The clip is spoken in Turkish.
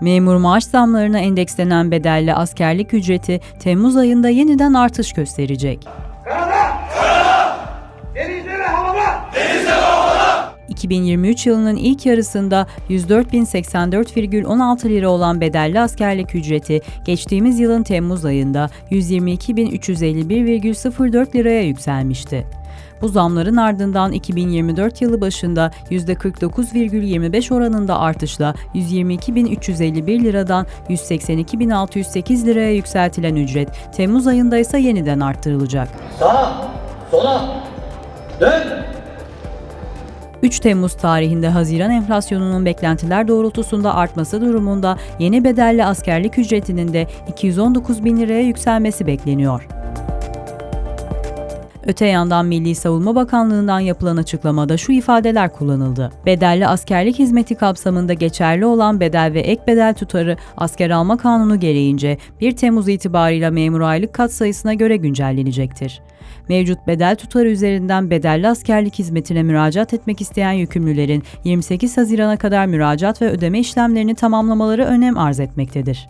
Memur maaş zamlarına endekslenen bedelli askerlik ücreti Temmuz ayında yeniden artış gösterecek. 2023 yılının ilk yarısında 104.084,16 lira olan bedelli askerlik ücreti geçtiğimiz yılın Temmuz ayında 122.351,04 liraya yükselmişti. Bu zamların ardından 2024 yılı başında %49,25 oranında artışla 122.351 liradan 182.608 liraya yükseltilen ücret Temmuz ayında ise yeniden arttırılacak. Sağa, sola, dön. 3 Temmuz tarihinde Haziran enflasyonunun beklentiler doğrultusunda artması durumunda yeni bedelli askerlik ücretinin de 219 bin liraya yükselmesi bekleniyor. Öte yandan Milli Savunma Bakanlığı'ndan yapılan açıklamada şu ifadeler kullanıldı. Bedelli askerlik hizmeti kapsamında geçerli olan bedel ve ek bedel tutarı asker alma kanunu gereğince 1 Temmuz itibarıyla memur aylık katsayısına göre güncellenecektir. Mevcut bedel tutarı üzerinden bedelli askerlik hizmetine müracaat etmek isteyen yükümlülerin 28 Haziran'a kadar müracaat ve ödeme işlemlerini tamamlamaları önem arz etmektedir.